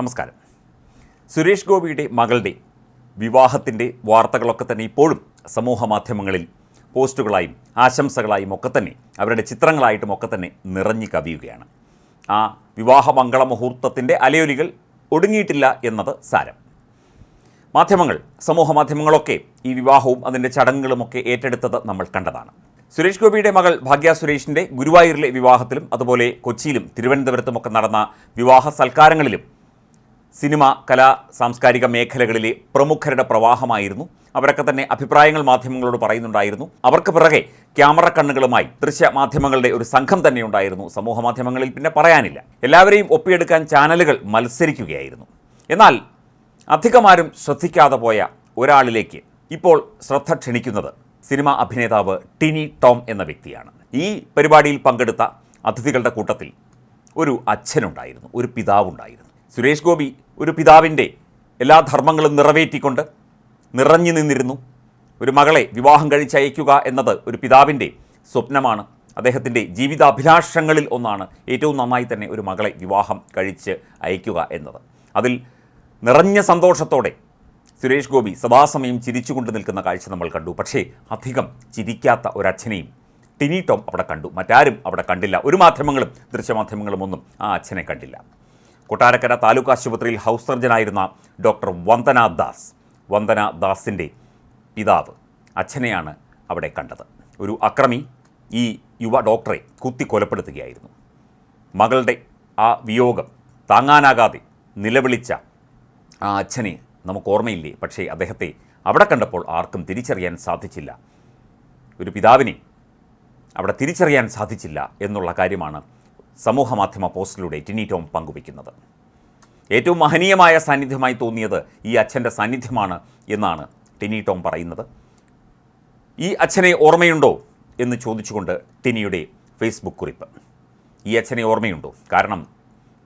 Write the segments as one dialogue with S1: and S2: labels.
S1: നമസ്കാരം. സുരേഷ് ഗോപിയുടെ മകളുടെ വിവാഹത്തിന്റെ വാർത്തകളൊക്കെ തന്നെ ഇപ്പോഴും സമൂഹ മാധ്യമങ്ങളിൽ പോസ്റ്റുകളായും ആശംസകളായും ഒക്കെ തന്നെ അവരുടെ ചിത്രങ്ങളായിട്ടും ഒക്കെ തന്നെ നിറഞ്ഞു കവിയുകയാണ്. ആ വിവാഹ മംഗള മുഹൂർത്തത്തിന്റെ അലയൊലികൾ ഒടുങ്ങിയിട്ടില്ല എന്നത് സാരം. മാധ്യമങ്ങൾ സമൂഹ മാധ്യമങ്ങളൊക്കെ ഈ വിവാഹവും അതിന്റെ ചടങ്ങുകളുമൊക്കെ ഏറ്റെടുത്തത് നമ്മൾ കണ്ടതാണ്. സുരേഷ് ഗോപിയുടെ മകൾ ഭാഗ്യ സുരേഷിന്റെ ഗുരുവായൂരിലെ വിവാഹത്തിലും അതുപോലെ കൊച്ചിയിലും തിരുവനന്തപുരത്തുമൊക്കെ നടന്ന വിവാഹ സൽക്കാരങ്ങളിലും സിനിമ കലാ സാംസ്കാരിക മേഖലകളിലെ പ്രമുഖരുടെ പ്രവാഹമായിരുന്നു. അവരൊക്കെ തന്നെ അഭിപ്രായങ്ങൾ മാധ്യമങ്ങളോട് പറയുന്നുണ്ടായിരുന്നു. അവർക്ക് പിറകെ ക്യാമറ കണ്ണുകളുമായി ദൃശ്യ മാധ്യമങ്ങളുടെ ഒരു സംഘം തന്നെ ഉണ്ടായിരുന്നു. സമൂഹ മാധ്യമങ്ങളിൽ പിന്നെ പറയാനില്ല. എല്ലാവരെയും ഒപ്പിയെടുക്കാൻ ചാനലുകൾ മത്സരിക്കുകയായിരുന്നു. എന്നാൽ അധികമാരും ശ്രദ്ധിക്കാതെ പോയ ഒരാളിലേക്ക് ഇപ്പോൾ ശ്രദ്ധ ക്ഷണിക്കുന്നത് സിനിമ അഭിനേതാവ് ടിനി ടോം എന്ന വ്യക്തിയാണ്. ഈ പരിപാടിയിൽ പങ്കെടുത്ത അതിഥികളുടെ കൂട്ടത്തിൽ ഒരു അച്ഛനുണ്ടായിരുന്നു ഒരു പിതാവുണ്ടായിരുന്നു. സുരേഷ് ഗോപി ഒരു പിതാവിന്റെ എല്ലാ ധർമ്മങ്ങളും നിറവേറ്റിക്കൊണ്ട് നിറഞ്ഞു നിന്നിരുന്നു. ഒരു മകളെ വിവാഹം കഴിച്ചയക്കുക എന്നത് ഒരു പിതാവിന്റെ സ്വപ്നമാണ്. അദ്ദേഹത്തിന്റെ ജീവിതാഭിലാഷങ്ങളിൽ ഒന്നാണ് ഏറ്റവും നന്നായി തന്നെ ഒരു മകളെ വിവാഹം കഴിച്ച് അയക്കുക എന്നത്. അതിൽ നിറഞ്ഞ സന്തോഷത്തോടെ സുരേഷ് ഗോപി സദാസമയം ചിരിച്ചുകൊണ്ട് നിൽക്കുന്ന കാഴ്ച നമ്മൾ കണ്ടു. പക്ഷേ അധികം ചിരിക്കാത്ത ഒരച്ഛനെയും ടിനി ടോം അവിടെ കണ്ടു. മറ്റാരും അവിടെ കണ്ടില്ല. ഒരു മാധ്യമങ്ങളും ദൃശ്യമാധ്യമങ്ങളും ഒന്നും ആ അച്ഛനെ കണ്ടില്ല. കൊട്ടാരക്കര താലൂക്ക് ആശുപത്രിയിൽ ഹൗസ് സർജനായിരുന്ന ഡോക്ടർ വന്ദന ദാസ്. വന്ദന ദാസിന്റെ പിതാവ് അച്ഛനെയാണ് അവിടെ കണ്ടത്. ഒരു അക്രമി ഈ യുവ ഡോക്ടറെ കുത്തി കൊലപ്പെടുത്തുകയായിരുന്നു മകളുടെ ആ വിയോഗം താങ്ങാനാകാതെ നിലവിളിച്ച ആ അച്ഛനെ നമുക്ക് ഓർമ്മയില്ലേ? പക്ഷേ അദ്ദേഹത്തെ അവിടെ കണ്ടപ്പോൾ ആർക്കും തിരിച്ചറിയാൻ സാധിച്ചില്ല. ഒരു പിതാവിനെ അവിടെ തിരിച്ചറിയാൻ സാധിച്ചില്ല എന്നുള്ള കാര്യമാണ് സമൂഹ മാധ്യമ പോസ്റ്റിലൂടെ ടിനി ടോം പങ്കുവയ്ക്കുന്നത്. ഏറ്റവും മഹനീയമായ സാന്നിധ്യമായി തോന്നിയത് ഈ അച്ഛന്റെ സാന്നിധ്യമാണ് എന്നാണ് ടിനി ടോം പറയുന്നത്. ഈ അച്ഛനെ ഓർമ്മയുണ്ടോ എന്ന് ചോദിച്ചുകൊണ്ട് ടിനിയുടെ ഫേസ്ബുക്ക് കുറിപ്പ്. ഈ അച്ഛനെ ഓർമ്മയുണ്ടോ? കാരണം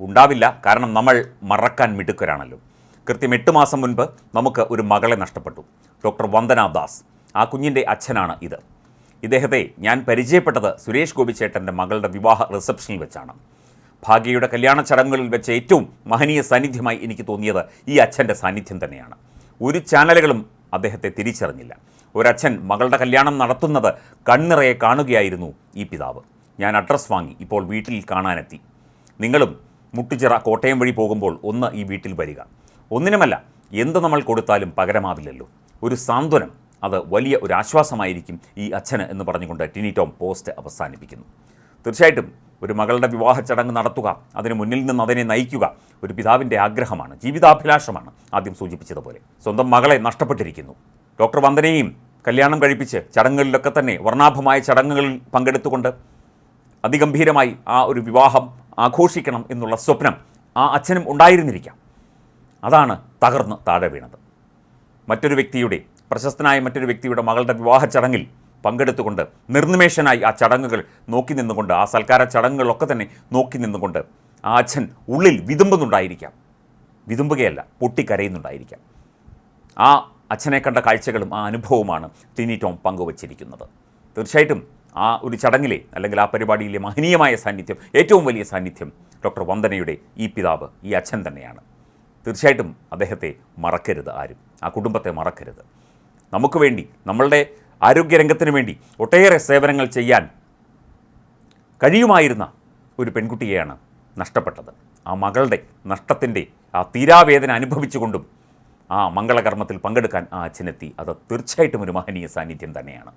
S1: ഉണ്ടാവില്ല. കാരണം നമ്മൾ മറക്കാൻ മിടുക്കരാണല്ലോ. കൃത്യം എട്ട് മാസം മുൻപ് നമുക്ക് ഒരു മകളെ നഷ്ടപ്പെട്ടു. ഡോക്ടർ വന്ദന ദാസ്. ആ കുഞ്ഞിന്റെ അച്ഛനാണ് ഇത്. ഇദ്ദേഹത്തെ ഞാൻ പരിചയപ്പെട്ടത് സുരേഷ് ഗോപിച്ചേട്ടന്റെ മകളുടെ വിവാഹ റിസപ്ഷനിൽ വെച്ചാണ്. ഭാഗ്യയുടെ കല്യാണ ചടങ്ങുകളിൽ വെച്ച ഏറ്റവും മഹനീയ സാന്നിധ്യമായി എനിക്ക് തോന്നിയത് ഈ അച്ഛന്റെ സാന്നിധ്യം തന്നെയാണ്. ഒരു ചാനലുകളും അദ്ദേഹത്തെ തിരിച്ചറിഞ്ഞില്ല. ഒരച്ഛൻ മകളുടെ കല്യാണം നടത്തുന്നത് കണ്ണിറയെ കാണുകയായിരുന്നു ഈ പിതാവ്. ഞാൻ അഡ്രസ്സ് വാങ്ങി ഇപ്പോൾ വീട്ടിൽ കാണാനെത്തി. നിങ്ങളും മുട്ടുചിറ കോട്ടയം വഴി പോകുമ്പോൾ ഒന്ന് ഈ വീട്ടിൽ വരിക. ഒന്നിനുമല്ല എന്ത് നമ്മൾ കൊടുത്താലും പകരമാവില്ലല്ലോ. ഒരു സാന്ത്വനം അത് വലിയ ഒരു ആശ്വാസമായിരിക്കും ഈ അച്ഛന് എന്ന് പറഞ്ഞുകൊണ്ട് ടിനി ടോം പോസ്റ്റ് അവസാനിപ്പിക്കുന്നു. തീർച്ചയായിട്ടും ഒരു മകളുടെ വിവാഹ ചടങ്ങ് നടത്തുക അതിന് മുന്നിൽ നിന്ന് അതിനെ നയിക്കുക ഒരു പിതാവിന്റെ ആഗ്രഹമാണ് ജീവിതാഭിലാഷമാണ് ആദ്യം സൂചിപ്പിച്ചതുപോലെ. സ്വന്തം മകളെ നഷ്ടപ്പെട്ടിരിക്കുന്നു. ഡോക്ടർ വന്ദനയും കല്യാണം കഴിപ്പിച്ച് ചടങ്ങുകളിലൊക്കെ തന്നെ വർണാഭമായ ചടങ്ങുകളിൽ പങ്കെടുത്തുകൊണ്ട് അതിഗംഭീരമായി ആ ഒരു വിവാഹം ആഘോഷിക്കണം എന്നുള്ള സ്വപ്നം ആ അച്ഛനും ഉണ്ടായിരുന്നിരിക്കാം. അതാണ് തകർന്ന് താഴെ വീണത്. മറ്റൊരു വ്യക്തിയുടെ പ്രശസ്തനായ മറ്റൊരു വ്യക്തിയുടെ മകളുടെ വിവാഹ ചടങ്ങിൽ പങ്കെടുത്തുകൊണ്ട് നിർനിമേഷനായി ആ ചടങ്ങുകൾ നോക്കി നിന്നുകൊണ്ട് ആ സൽക്കാര ചടങ്ങുകളൊക്കെ തന്നെ നോക്കി നിന്നുകൊണ്ട് ആ അച്ഛൻ ഉള്ളിൽ വിതുമ്പുന്നുണ്ടായിരിക്കാം. വിതുമ്പുകയല്ല പൊട്ടിക്കരയുന്നുണ്ടായിരിക്കാം. ആ അച്ഛനെ കണ്ട കാഴ്ചകളും ആ അനുഭവവുമാണ് ടിനി ടോം പങ്കുവച്ചിരിക്കുന്നത്. തീർച്ചയായിട്ടും ആ ഒരു ചടങ്ങിലെ അല്ലെങ്കിൽ ആ പരിപാടിയിലെ മഹനീയമായ സാന്നിധ്യം ഏറ്റവും വലിയ സാന്നിധ്യം ഡോക്ടർ വന്ദനയുടെ ഈ പിതാവ് ഈ അച്ഛൻ തന്നെയാണ്. തീർച്ചയായിട്ടും അദ്ദേഹത്തെ മറക്കരുത് ആരും. ആ കുടുംബത്തെ മറക്കരുത്. നമുക്ക് വേണ്ടി നമ്മളുടെ ആരോഗ്യരംഗത്തിന് വേണ്ടി ഒട്ടേറെ സേവനങ്ങൾ ചെയ്യാൻ കഴിയുമായിരുന്ന ഒരു പെൺകുട്ടിയെയാണ് നഷ്ടപ്പെട്ടത്. ആ മകളുടെ നഷ്ടത്തിന്റെ ആ തീരാവേദന അനുഭവിച്ചുകൊണ്ടും ആ മംഗളകർമ്മത്തിൽ പങ്കെടുക്കാൻ ആ അച്ഛനെത്തി. അത് തീർച്ചയായിട്ടും ഒരു മഹനീയ സാന്നിധ്യം തന്നെയാണ്.